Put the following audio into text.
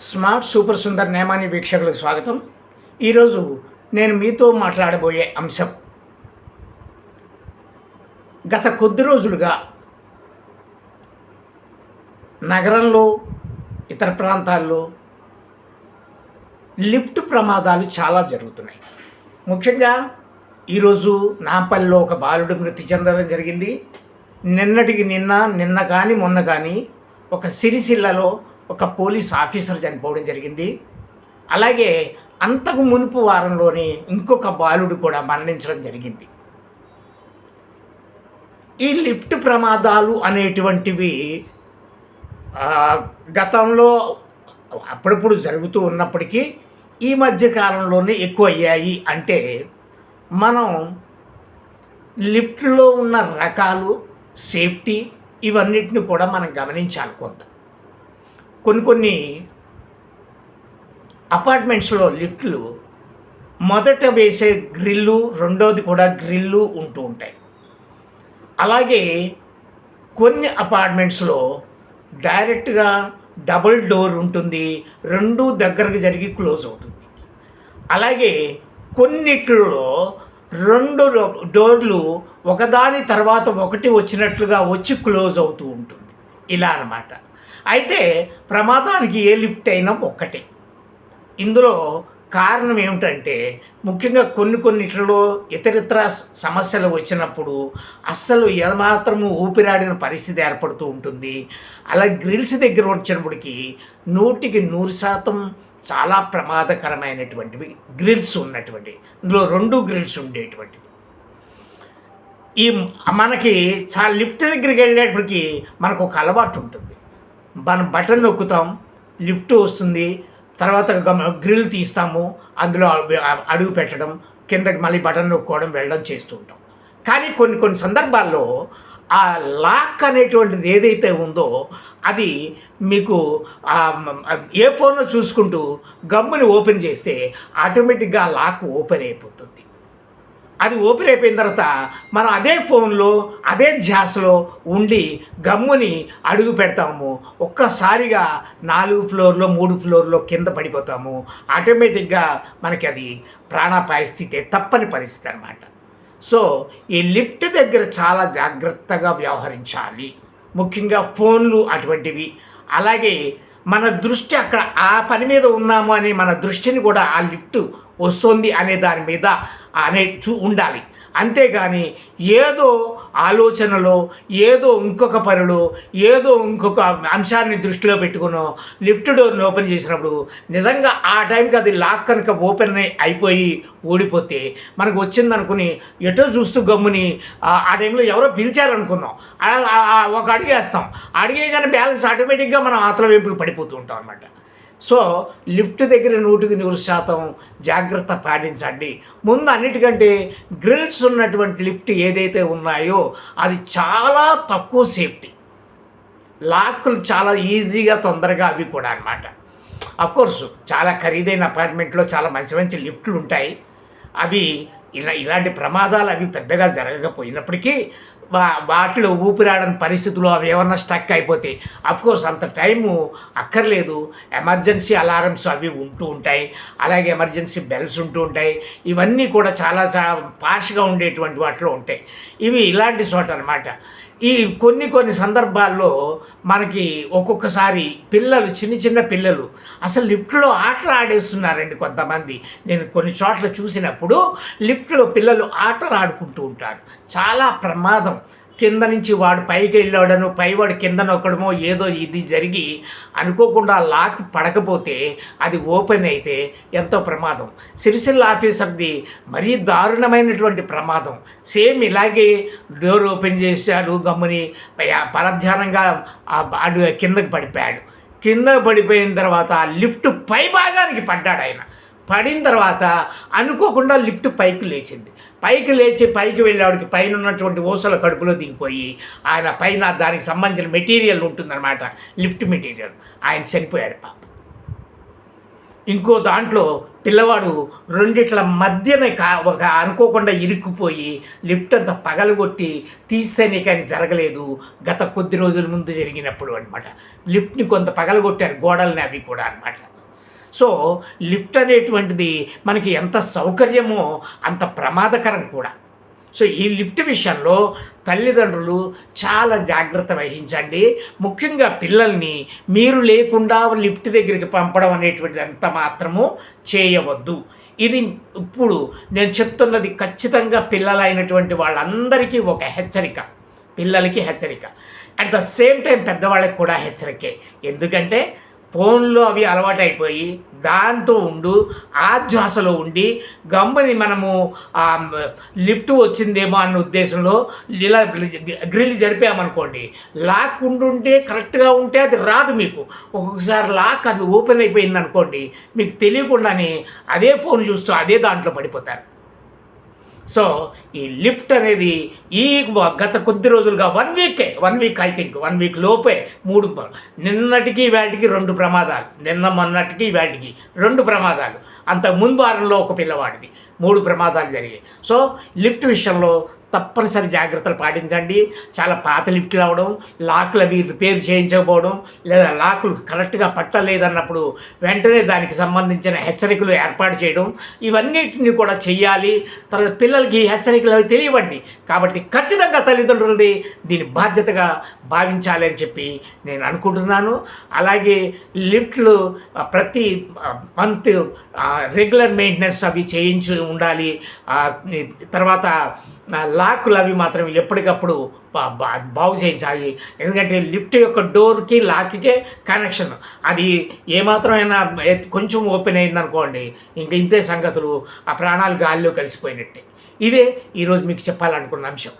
Smart super Sundar Nemani వీక్షకులకు స్వాగతం. ఈరోజు నేను మీతో మాట్లాడబోయే అంశం. గత కొద్ది రోజులుగా నగరంలో ఇతర ప్రాంతాల్లో లిఫ్ట్ ప్రమాదాలు చాలా జరుగుతున్నాయి. ముఖ్యంగా ఈరోజు నాంపల్లిలో ఒక బాలుడు మృతి చెందడం జరిగింది. నిన్నటికి నిన్న నిన్న కానీ మొన్న కానీ ఒక సిరిసిల్లలో ఒక పోలీస్ ఆఫీసర్ చనిపోవడం జరిగింది. అలాగే అంతకు మునుపు వారంలోనే ఇంకొక బాలుడు కూడా మరణించడం జరిగింది. ఈ లిఫ్ట్ ప్రమాదాలు అనేటువంటివి గతంలో అప్పుడప్పుడు జరుగుతూ ఉన్నప్పటికీ ఈ మధ్య కాలంలోనే ఎక్కువ అయ్యాయి అంటే మనం లిఫ్ట్లో ఉన్న రకాలు సేఫ్టీ ఇవన్నిటిని కూడా మనం గమనించాలి కొంత. కొన్ని కొన్ని అపార్ట్మెంట్స్లో లిఫ్ట్లు మొదట వేసే గ్రిల్లు రెండోది కూడా గ్రిల్లు ఉంటూ ఉంటాయి. అలాగే కొన్ని అపార్ట్మెంట్స్లో డైరెక్ట్గా డబుల్ డోర్ ఉంటుంది రెండు దగ్గరకు జరిగి క్లోజ్ అవుతుంది. అలాగే కొన్నిట్లో రెండు డోర్లు ఒకదాని తర్వాత ఒకటి వచ్చినట్లుగా వచ్చి క్లోజ్ అవుతూ ఉంటుంది. ఇలా అన్నమాట. అయితే ప్రమాదానికి ఏ లిఫ్ట్ అయినా ఒక్కటే. ఇందులో కారణం ఏమిటంటే ముఖ్యంగా కొన్ని కొన్నిట్లలో ఇతరితర సమస్యలు వచ్చినప్పుడు అస్సలు ఏమాత్రము ఊపిరాడిన పరిస్థితి ఏర్పడుతూ ఉంటుంది. అలా గ్రిల్స్ దగ్గర వచ్చినప్పటికి నూటికి నూరు శాతం చాలా ప్రమాదకరమైనటువంటివి గ్రిల్స్ ఉన్నటువంటి ఇందులో రెండు గ్రిల్స్ ఉండేటువంటివి. ఈ మనకి చాలా లిఫ్ట్ దగ్గరికి వెళ్ళేటప్పటికి మనకు ఒక అలవాటు ఉంటుంది. మనం బటన్ నొక్కుతాం లిఫ్ట్ వస్తుంది తర్వాత గ్రిల్ తీస్తాము అందులో అడుగు పెట్టడం కిందకి మళ్ళీ బటన్ నొక్కోవడం వెళ్ళడం చేస్తూ ఉంటాం. కానీ కొన్ని కొన్ని సందర్భాల్లో ఆ లాక్ అనేటువంటిది ఏదైతే ఉందో అది మీకు ఏ ఫోన్లో చూసుకుంటూ గమ్ముని ఓపెన్ చేస్తే ఆటోమేటిక్గా ఆ లాక్ ఓపెన్ అయిపోతుంది. అది ఓపెన్ అయిపోయిన తర్వాత మనం అదే ఫోన్లో అదే ధ్యాసలో ఉండి గమ్ముని అడుగు పెడతాము. ఒక్కసారిగా నాలుగు ఫ్లోర్లో మూడు ఫ్లోర్లో కింద పడిపోతాము. ఆటోమేటిక్గా మనకి అది ప్రాణాపాయ స్థితి తప్పని పరిస్థితి అనమాట సో ఈ లిఫ్ట్ దగ్గర చాలా జాగ్రత్తగా వ్యవహరించాలి. ముఖ్యంగా ఫోన్లు అటువంటివి. అలాగే మన దృష్టి అక్కడ ఆ పని మీద ఉన్నాము అని మన దృష్టిని కూడా ఆ లిఫ్ట్ వస్తుంది అనే దాని మీద అనే చూ ఉండాలి. అంతేగాని ఏదో ఆలోచనలో ఏదో ఇంకొక పనిలో ఏదో ఇంకొక అంశాన్ని దృష్టిలో పెట్టుకునో లిఫ్ట్ డోర్ని ఓపెన్ చేసినప్పుడు నిజంగా ఆ టైంకి అది లాక్ కనుక ఓపెన్ అయి- అయిపోయి ఓడిపోతే మనకు వచ్చిందనుకుని ఎటో చూస్తూ గమ్ముని ఆ టైంలో ఎవరో పిలిచారనుకుందాం. ఒక అడిగేస్తాం. అడిగే కానీ బ్యాలెన్స్ ఆటోమేటిక్గా మనం ఆతల వైపుకి పడిపోతూ ఉంటాం అనమాట సో లిఫ్ట్ దగ్గర నూటికి నూరు శాతం జాగ్రత్త పాటించండి. ముందు అన్నిటికంటే గ్రిల్స్ ఉన్నటువంటి లిఫ్ట్ ఏదైతే ఉన్నాయో అది చాలా తక్కువ సేఫ్టీ. లాక్లు చాలా ఈజీగా తొందరగా అవి కూడా అనమాట అఫ్కోర్స్ చాలా ఖరీదైన అపార్ట్మెంట్లో చాలా మంచి మంచి లిఫ్ట్లు ఉంటాయి. అవి ఇలా ఇలాంటి ప్రమాదాలు అవి పెద్దగా జరగకపోయినప్పటికీ వాటిలో ఊపిరాడని పరిస్థితులు అవి ఏమన్నా స్టక్ అయిపోతాయి కోర్స్ అంత టైము అక్కర్లేదు. ఎమర్జెన్సీ అలారమ్స్ అవి ఉంటూ ఉంటాయి. అలాగే ఎమర్జెన్సీ బెల్స్ ఉంటూ ఉంటాయి. ఇవన్నీ కూడా చాలా చాలా ఫాస్ట్గా ఉండేటువంటి వాటిలో ఉంటాయి. ఇవి ఇలాంటి చోట అనమాట ఈ కొన్ని కొన్ని సందర్భాల్లో మనకి ఒక్కొక్కసారి పిల్లలు చిన్న చిన్న పిల్లలు అసలు లిఫ్ట్లో ఆటలు ఆడేస్తున్నారండి కొంతమంది. నేను కొన్ని చోట్ల చూసినప్పుడు లిఫ్ట్లో పిల్లలు ఆటలు ఆడుకుంటూ ఉంటారు. చాలా ప్రమాదం. కింద నుంచి వాడు పైకి వెళ్ళాడను పైవాడు కింద నొక్కడమో ఏదో ఇది జరిగి అనుకోకుండా లాక్ పడకపోతే అది ఓపెన్ అయితే ఎంతో ప్రమాదం. సిరిసిల్ల ఆఫీసర్ది మరీ దారుణమైనటువంటి ప్రమాదం. సేమ్ ఇలాగే డోర్ ఓపెన్ చేశాడు గమ్ముని పరధ్యానంగా ఆ కిందకి పడిపోయాడు. కింద పడిపోయిన తర్వాత లిఫ్ట్ పై భాగానికి పడ్డాడు ఆయన. పడిన తర్వాత అనుకోకుండా లిఫ్ట్ పైకి లేచింది. పైకి లేచి పైకి వెళ్ళేవాడికి పైన ఉన్నటువంటి ఓసల కడుపులో దిగిపోయి ఆయన పైన దానికి సంబంధించిన మెటీరియల్ ఉంటుందన్నమాట లిఫ్ట్ మెటీరియల్. ఆయన చనిపోయాడు పాప. ఇంకో దాంట్లో పిల్లవాడు రెండిట్ల మధ్యన కా ఒక అనుకోకుండా ఇరుక్కుపోయి లిఫ్ట్ అంతా పగలగొట్టి తీస్తేనే కానీ జరగలేదు. గత కొద్ది రోజుల ముందు జరిగినప్పుడు అనమాట లిఫ్ట్ని కొంత పగలగొట్టారు గోడల్ని అవి కూడా అనమాట సో లిఫ్ట్ అనేటువంటిది మనకి ఎంత సౌకర్యమో అంత ప్రమాదకరం కూడా. సో ఈ లిఫ్ట్ విషయంలో తల్లిదండ్రులు చాలా జాగ్రత్త వహించండి. ముఖ్యంగా పిల్లల్ని మీరు లేకుండా లిఫ్ట్ దగ్గరికి పంపడం అనేటువంటిది ఎంత మాత్రము చేయవద్దు. ఇది ఇప్పుడు నేను చెప్తున్నది ఖచ్చితంగా పిల్లలైనటువంటి వాళ్ళందరికీ ఒక హెచ్చరిక. పిల్లలకి హెచ్చరిక. అట్ ద సేమ్ టైం పెద్దవాళ్ళకి కూడా హెచ్చరికే. ఎందుకంటే ఫోన్లో అవి అలవాటైపోయి దాంతో ఉండు ఆ ధ్యాసలో ఉండి గమ్మని మనము లిఫ్ట్ వచ్చిందేమో అన్న ఉద్దేశంలో ఇలా గ్రిల్ జరిపామనుకోండి. లాక్ ఉండుంటే కరెక్ట్గా ఉంటే అది రాదు మీకు. ఒక్కొక్కసారి లాక్ అది ఓపెన్ అయిపోయింది అనుకోండి మీకు తెలియకుండానే అదే ఫోన్ చూస్తూ అదే దాంట్లో పడిపోతారు. సో ఈ లిఫ్ట్ అనేది ఈ గత కొద్ది రోజులుగా one VK one week I think one week లోపే మూడు నిన్నటికి వేటికి రెండు ప్రమాదాలు. నిన్న మొన్నటికి వేటికి రెండు ప్రమాదాలు. అంత ముందు వారంలో ఒక పిల్లవాడిది. మూడు ప్రమాదాలు జరిగాయి. సో లిఫ్ట్ విషయంలో తప్పనిసరి జాగ్రత్తలు పాటించండి. చాలా పాత లిఫ్ట్లు అవ్వడం లాక్లు అవి రిపేర్ చేయించకపోవడం లేదా లాకులు కరెక్ట్గా పట్టలేదన్నప్పుడు వెంటనే దానికి సంబంధించిన హెచ్చరికలు ఏర్పాటు చేయడం ఇవన్నిటిని కూడా చేయాలి తర్వాత పిల్లలకి ఈ హెచ్చరికలు అవి తెలియవండి. కాబట్టి ఖచ్చితంగా తల్లిదండ్రులది దీని బాధ్యతగా భావించాలి అని చెప్పి నేను అనుకుంటున్నాను. అలాగే లిఫ్ట్లు ప్రతి మంత్ రెగ్యులర్ మెయింటెనెన్స్ అవి చేయించి ఉండాలి. తర్వాత లాకులు అవి మాత్రం ఎప్పటికప్పుడు బా- బా- బాగు చేయించాలి. ఎందుకంటే లిఫ్ట్ యొక్క డోర్కి లాక్కే కనెక్షన్. అది ఏమాత్రమైనా కొంచెం ఓపెన్ అయిందనుకోండి ఇంకా ఇంతే సంగతులు ఆ ప్రాణాలు గాల్లో కలిసిపోయినట్టే. ఇదే ఈరోజు మీకు చెప్పాలనుకున్న అంశం.